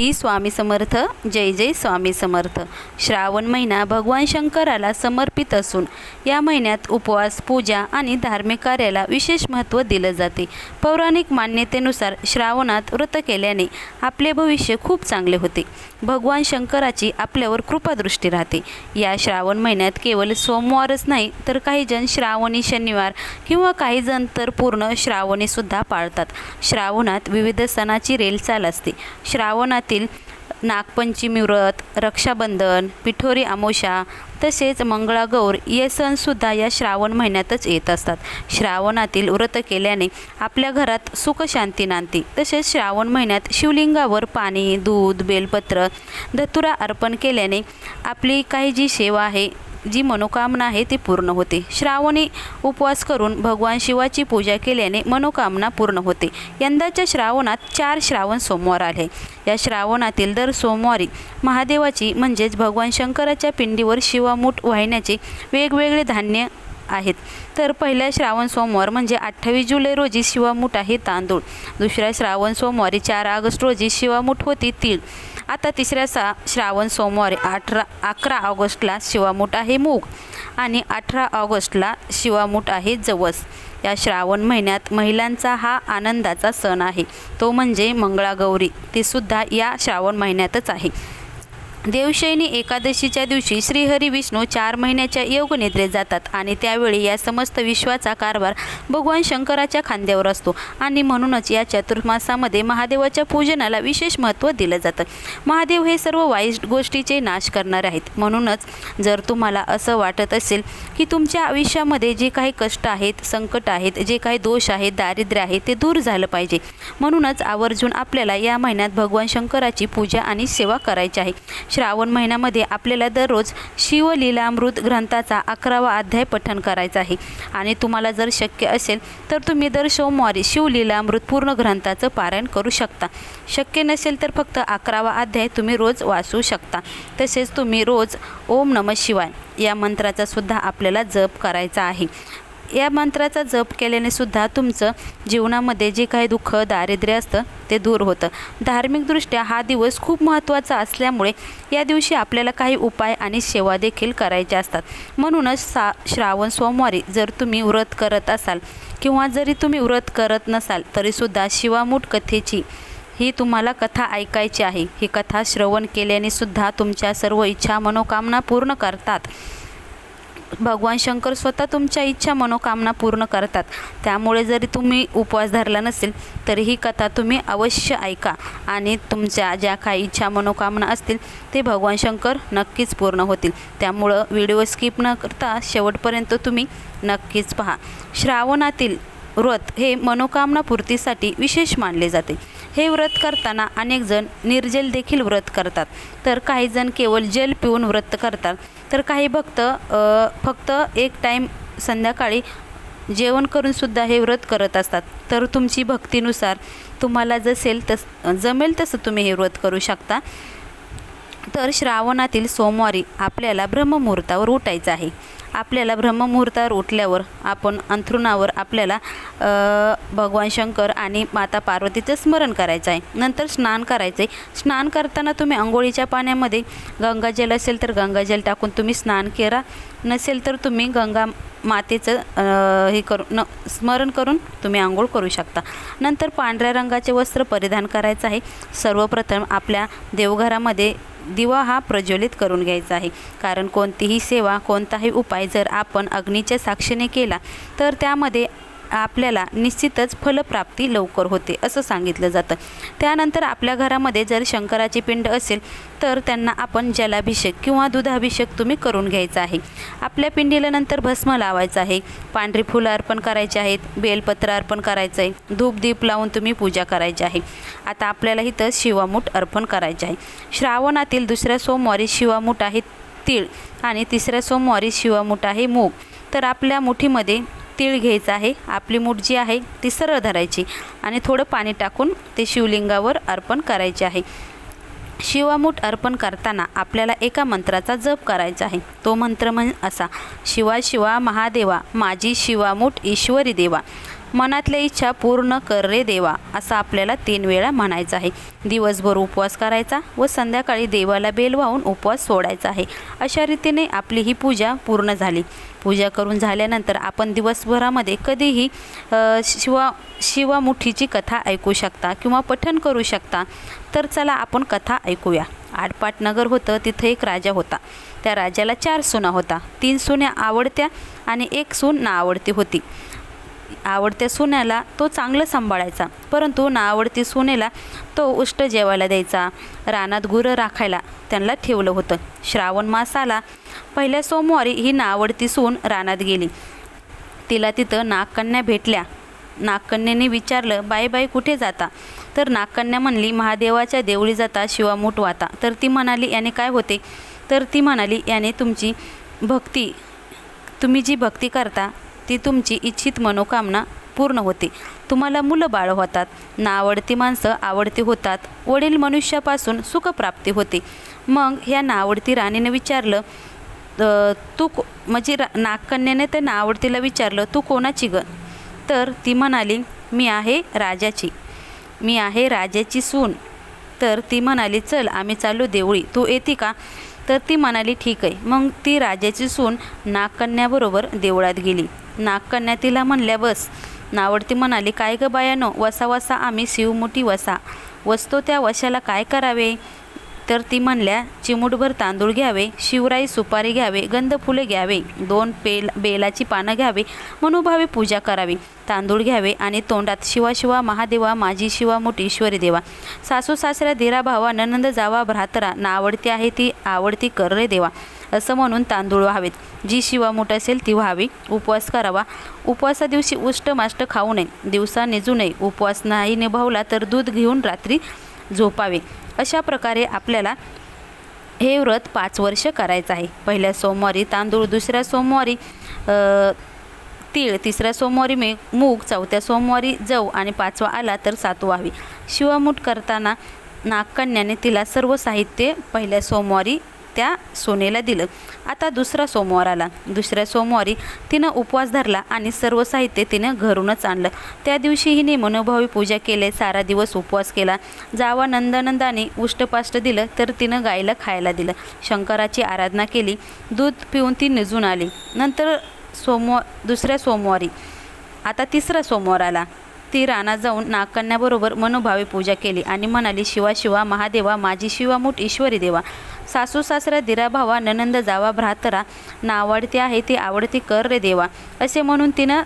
ही स्वामी समर्थ जय जय स्वामी समर्थ. श्रावण महिना भगवान शंकराला समर्पित असून या महिन्यात उपवास पूजा आणि धार्मिक कार्याला विशेष महत्त्व दिलं जाते. पौराणिक मान्यतेनुसार श्रावणात व्रत केल्याने आपले भविष्य खूप चांगले होते. भगवान शंकराची आपल्यावर कृपादृष्टी राहते. या श्रावण महिन्यात केवळ सोमवारच नाही तर काही जण श्रावणी शनिवार किंवा काही जण तर पूर्ण श्रावणीसुद्धा पाळतात. श्रावणात विविध सणाची रेलचाल असते. कोकणातील नागपंचमी व्रत रक्षाबंधन पिठोरी अमावस्या तसेच मंगळागौर हे सणसुद्धा या श्रावण महिन्यातच येत असतात. श्रावणातील व्रत केल्याने आपल्या घरात सुखशांती नांदते. तसेच श्रावण महिन्यात शिवलिंगावर पाणी दूध बेलपत्र धतुरा अर्पण केल्याने आपली काही जी सेवा आहे जी मनोकामना आहे ती पूर्ण होते. श्रावणी उपवास करून भगवान शिवाची पूजा केल्याने मनोकामना पूर्ण होते. यंदाच्या श्रावणात चार श्रावण सोमवार आले. या श्रावणातील दर सोमवारी महादेवाची म्हणजेच भगवान शंकराच्या पिंडीवर शिवामूठ वाहिण्याचे वेगवेगळे धान्य आहेत. तर पहिल्या श्रावण सोमवार म्हणजे अठ्ठावीस जुलै रोजी शिवामूठ आहे तांदूळ. दुसऱ्या श्रावण सोमवारी चार ऑगस्ट रोजी शिवामूठ होती तीळ. आता तिसऱ्या सा श्रावण सोमवारी अठरा अकरा ऑगस्टला शिवामूठ आहे मूग आणि अठरा ऑगस्टला शिवामूठ आहे जवस. या श्रावण महिन्यात महिलांचा हा आनंदाचा सण आहे. तो म्हणजे मंगळागौरी. ती सुद्धा या श्रावण महिन्यातच आहे. देवशयनी एकादशीच्या दिवशी श्रीहरी विष्णू चार महिन्याच्या योगनिद्रेत जातात आणि त्यावेळी या समस्त विश्वाचा कारभार भगवान शंकराच्या खांद्यावर असतो. आणि म्हणूनच या चतुर्मासामध्ये महादेवाच्या पूजनाला विशेष महत्त्व दिलं जातं. महादेव हे सर्व वाईट गोष्टीचे नाश करणारे आहेत. म्हणूनच जर तुम्हाला असं वाटत असेल की तुमच्या आयुष्यामध्ये जे काही कष्ट आहेत संकट आहेत जे काही दोष आहेत दारिद्र्य आहे ते दूर झालं पाहिजे. म्हणूनच आवर्जून आपल्याला या महिन्यात भगवान शंकराची पूजा आणि सेवा करायची आहे. श्रावण महिन्यामध्ये आपल्याला दररोज शिवलीलामृत ग्रंथाचा अकरावा अध्याय पठण करायचा आहे. आणि तुम्हाला जर शक्य असेल तर तुम्ही दर सोमवारी शिवलीलामृत पूर्ण ग्रंथाचं पारायण करू शकता. शक्य नसेल तर फक्त अकरावा अध्याय तुम्ही रोज वाचू शकता. तसेच तुम्ही रोज ओम नम शिवाय या मंत्राचा सुद्धा आपल्याला जप करायचा आहे. या मंत्राचा जप केल्याने सुद्धा तुमचं जीवनामध्ये जे काही दुःख दारिद्र्य असतं ते दूर होतं. धार्मिकदृष्ट्या हा दिवस खूप महत्त्वाचा असल्यामुळे या दिवशी आपल्याला काही उपाय आणि सेवा देखील करायच्या असतात. म्हणूनच सा श्रावण सोमवारी जर तुम्ही व्रत करत असाल किंवा जरी तुम्ही व्रत करत नसाल तरीसुद्धा शिवामूठ कथेची ही तुम्हाला कथा ऐकायची आहे. ही कथा श्रवण केल्याने सुद्धा तुमच्या सर्व इच्छा मनोकामना पूर्ण करतात. भगवान शंकर स्वतः तुमच्या इच्छा मनोकामना पूर्ण करतात. त्यामुळे जरी तुम्ही उपवास धरला नसेल तरी ही कथा तुम्ही अवश्य ऐका आणि तुमच्या ज्या काही इच्छा मनोकामना असतील ते भगवान शंकर नक्कीच पूर्ण होतील. त्यामुळं व्हिडिओ स्किप न करता शेवटपर्यंत तुम्ही नक्कीच पहा. श्रावणातील व्रत हे मनोकामना पूर्तीसाठी विशेष मानले जाते. हे व्रत करताना अनेक जण निर्जल देखील व्रत करतात. तर काही जण केवळ जल पिऊन व्रत करतात. तर काही भक्त फक्त एक टाईम संध्याकाळी जेवण करूनसुद्धा हे व्रत करत असतात. तर तुमची भक्तीनुसार तुम्हाला जसेल तस जमेल तसं तुम्ही हे व्रत करू शकता. तर श्रावणातील सोमवारी आपल्याला ब्रह्ममुहूर्तावर उठायचं आहे. आपल्याला ब्रह्ममुहूर्तावर उठल्यावर आपण अंथरुणावर आपल्याला भगवान शंकर आणि माता पार्वतीचं स्मरण करायचं आहे. नंतर स्नान करायचं आहे स्नान करताना तुम्ही आंघोळीच्या पाण्यामध्ये गंगाजल असेल तर गंगाजल टाकून तुम्ही स्नान करा. नसेल तर तुम्ही गंगा मातेचं हे करू न स्मरण करून तुम्ही आंघोळ करू शकता. नंतर पांढऱ्या रंगाचे वस्त्र परिधान करायचं आहे. सर्वप्रथम आपल्या देवघरामध्ये दिवा हा प्रज्वलित करून घ्यायचा आहे. कारण कोणतीही सेवा कोणताही उपाय जर आपण अग्नीच्या साक्षीने केला तर त्यामध्ये आपल्याला निश्चितच फलप्राप्ती लवकर होते असं सांगितलं जातं. त्यानंतर आपल्या घरामध्ये जर शंकराची पिंड असेल तर त्यांना आपण जलाभिषेक किंवा दुधाभिषेक तुम्ही करून घ्यायचा आहे. आपल्या पिंडीला नंतर भस्म लावायचं आहे. पांढरी फुलं अर्पण करायची आहेत बेलपत्र अर्पण करायचं आहे धूप दीप लावून तुम्ही पूजा करायची आहे. आता आपल्याला इथं शिवामूठ अर्पण करायचे आहे. श्रावणातील दुसऱ्या सोमवारी शिवामूठ आहे तीळ आणि तिसऱ्या सोमवारी शिवामूठ आहे मूग. तर आपल्या मुठीमध्ये तीळ घ्यायचं आहे आपली मूठ जी आहे ती सरळ धरायची आणि थोडं पाणी टाकून ते शिवलिंगावर अर्पण करायचे आहे. शिवामूठ अर्पण करताना आपल्याला एका मंत्राचा जप करायचा आहे. तो मंत्र म्हण असा शिवा शिवा महादेवा माझी शिवामूठ ईश्वरी देवा. मनातल्या इच्छा पूर्ण कर रे देवा असं आपल्याला तीन वेळा म्हणायचं आहे. दिवसभर उपवास करायचा व संध्याकाळी देवाला बेल वाहून उपवास सोडायचा आहे. अशा रीतीने आपली ही पूजा पूर्ण झाली. पूजा करून झाल्यानंतर आपण दिवसभरामध्ये कधीही शिवा शिवामुठीची कथा ऐकू शकता किंवा पठण करू शकता तर चला आपण कथा ऐकूया. आडपाट नगर होतं तिथं एक राजा होता. त्या राजाला चार सुना होता. तीन सुन्या आवडत्या आणि एक सून ना आवडती होती. आवडत्या सोन्याला तो चांगलं सांभाळायचा. परंतु ना आवडती सुनेला तो उष्ट जेवायला द्यायचा. रानात गुरं राखायला त्यांना ठेवलं होतं. श्रावण मासाला पहिल्या सोमवारी ही नावडती सून रानात गेली. तिला तिथं नागकन्या भेटल्या. नागकन्याने विचारलं बाई बाई कुठे जाता? तर नागकन्या म्हणली महादेवाच्या देवळी जाता शिवामूठ वाता तर ती म्हणाली याने काय होते? तर ती म्हणाली याने तुमची भक्ती तुम्ही जी भक्ती करता ती तुमची इच्छित मनोकामना पूर्ण होते. तुम्हाला मुलं बाळ होतात. ना आवडती माणसं आवडती होतात. वडील मनुष्यापासून सुखप्राप्ती होते. मग ह्या नावडती राणीने विचारलं तू को म्हणजे रा नागकन्याने त्या नावडतीला विचारलं तू कोणाची ग? तर ती म्हणाली मी आहे राजाची. मी आहे राजाची सून. तर ती म्हणाली चल आम्ही चालू देवळी. तू येते का? तर ती म्हणाली ठीक आहे. मग ती राजाची सून नागकन्याबरोबर देवळात गेली. नागकन्या तिला म्हणल्या बस. नावडती म्हणाली काय ग बायानो वसा वसा आम्ही शिवमुठी वसा. वसतो त्या वशाला काय करावे? तर ती म्हणल्या चिमूटभर तांदूळ घ्यावे शिवराई सुपारी घ्यावे गंध फुले घ्यावे दोन पेल बेलाची पानं घ्यावे मनोभावे पूजा करावी तांदूळ घ्यावे आणि तोंडात शिवा शिवा महादेवा माझी शिवा मोठीश्वरी देवा. सासू सासऱ्या धीरा भावा ननंद जावा भ्रातरा नावडती आहे ती आवडती कर रे देवा. असं म्हणून तांदूळ व्हावेत. जी शिवा मोठ असेल ती व्हावी. उपवास करावा. उपवासा दिवशी उष्टमाष्ट खाऊ नये. दिवसा निजू नये. उपवास नाही निभावला तर दूध घेऊन रात्री झोपावे. अशा प्रकारे आपल्याला हे व्रत पाच वर्ष करायचं आहे. पहिल्या सोमवारी तांदूळ दुसऱ्या सोमवारी तीळ तिसऱ्या सोमवारी मे मूग चौथ्या सोमवारी जव आणि पाचवा आला तर सातवा हवी शिवामूठ करताना नागकन्याने तिला सर्व साहित्य पहिल्या सोमवारी त्या सोनेला दिलं. आता दुसरा सोमवार आला. दुसऱ्या सोमवारी तिनं उपवास धरला आणि सर्व साहित्य तिनं घरूनच आणलं. त्या दिवशी हिने मनोभावी पूजा केले सारा दिवस उपवास केला. जावा नंदानंदाने उष्टपाष्ट दिलं तर तिनं गायला खायला दिलं. शंकराची आराधना केली. दूध पिऊन ती निजून आली. नंतर सोमवार दुसऱ्या सोमवारी. आता तिसरा सोमवार आला. ती राणा जाऊन नागकन्याबरोबर मनोभावे पूजा केली आणि म्हणाली शिवा शिवा महादेवा माझी शिवा मूठ ईश्वरी देवा. सासू सासरा दिरा भावा ननंद जावा भ्रातरा नावाडती आहे ती आवडती कर रे देवा. असे म्हणून तिनं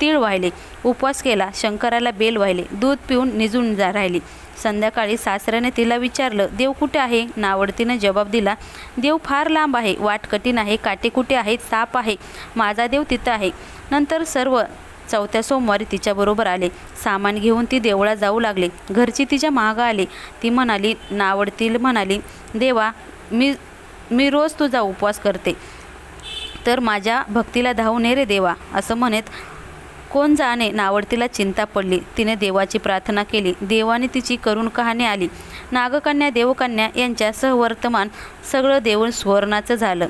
तीळ वाहिले उपवास केला शंकराला बेल वाहिले दूध पिऊन निजून जा राहिली. संध्याकाळी सासऱ्याने तिला विचारलं देव कुठे आहे? नावडतीनं जबाब दिला देव फार लांब आहे वाट कठीण आहे काटे कुठे आहेत साप आहे माझा देव तिथं आहे. नंतर सर्व चौथ्या सोमवारी तिच्याबरोबर आले. सामान घेऊन ती देवळात जाऊ लागले. घरची तिच्या मागं आली. ती म्हणाली नावडतील म्हणाली देवा मी मी रोज तुझा उपवास करते. तर माझ्या भक्तीला धावू ने रे देवा. असं म्हणत कोण जाणे नावडतीला चिंता पडली. तिने देवाची प्रार्थना केली. देवाने तिची करून कहाणी आली. नागकन्या देवकन्या यांच्या सहवर्तमान सगळं देऊळ सुवर्णाचं झालं.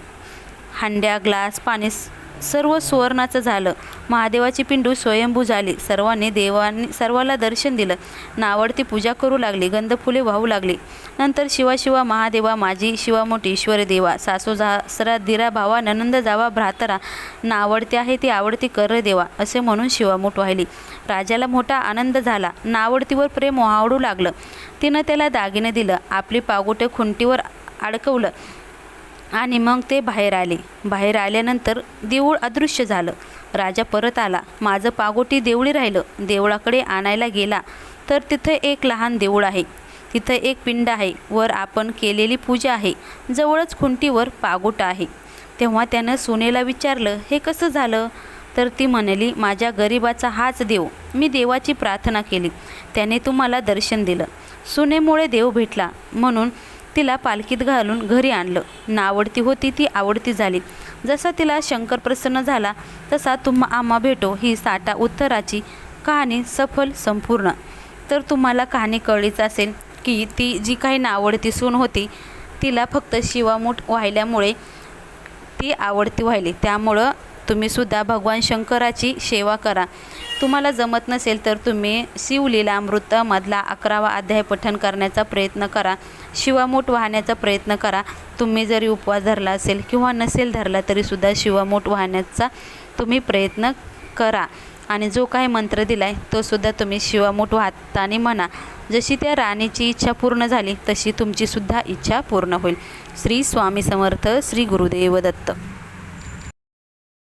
हांड्या ग्लास पाणी सर्व सुवर्णाचं झालं. महादेवाची पिंडू स्वयंभू झाली. सर्वांनी देवांनी सर्वाला दर्शन दिलं. नावडती पूजा करू लागली. गंधफुले वाहू लागली. नंतर शिवा शिवा महादेवा माझी शिवा मोठी ईश्वर देवा सासू झासरा धीरा भावा ननंद जावा भ्रातरा नावडती आहे ती आवडती कर देवा असे म्हणून शिवामूठ वाहिली राजाला मोठा आनंद झाला. नावडतीवर प्रेम ओहावडू लागलं. तिनं त्याला दागिने दिलं. आपली पागोटे खुंटीवर अडकवलं. आणि मग ते बाहेर आले. बाहेर आल्यानंतर देऊळ अदृश्य झालं. राजा परत आला. माझं पागोटी देवळी राहिलं. देवळाकडे आणायला गेला. तर तिथं एक लहान देऊळ आहे. तिथं एक पिंड आहे. वर आपण केलेली पूजा आहे. जवळच खुंटीवर पागोटा आहे. तेव्हा त्यानं सुनेला विचारलं हे कसं झालं? तर ती म्हणाली माझ्या गरिबाचा हाच देव. मी देवाची प्रार्थना केली. त्याने तुम्हाला दर्शन दिलं. सुनेमुळे देव भेटला. म्हणून तिला पालखीत घालून घरी आणलं. नावडती होती ती आवडती झाली. जसा तिला शंकर प्रसन्न झाला तसा तुम्हा आम्हा भेटो ही साठा उत्तराची कहाणी सफल संपूर्ण. तर तुम्हाला कहाणी कळलीच असेल की ती जी काही नावडती सून होती तिला फक्त शिवामूठ व्हायल्यामुळे ती आवडती व्हायली. त्यामुळं तुम्हीसुद्धा भगवान शंकराची सेवा करा. तुम्हाला जमत नसेल तर तुम्ही शिवलीलामृतमधला अकरावा अध्याय पठण करण्याचा प्रयत्न करा. शिवामूठ वाहण्याचा प्रयत्न करा. तुम्ही जरी उपवास धरला असेल किंवा नसेल धरला तरीसुद्धा शिवामूठ वाहण्याचा तुम्ही प्रयत्न करा. आणि जो काही मंत्र दिला आहे तोसुद्धा तुम्ही शिवामूठ वाहताना म्हणा. जशी त्या राणीची इच्छा पूर्ण झाली तशी तुमचीसुद्धा इच्छा पूर्ण होईल. श्री स्वामी समर्थ श्री गुरुदेव दत्त.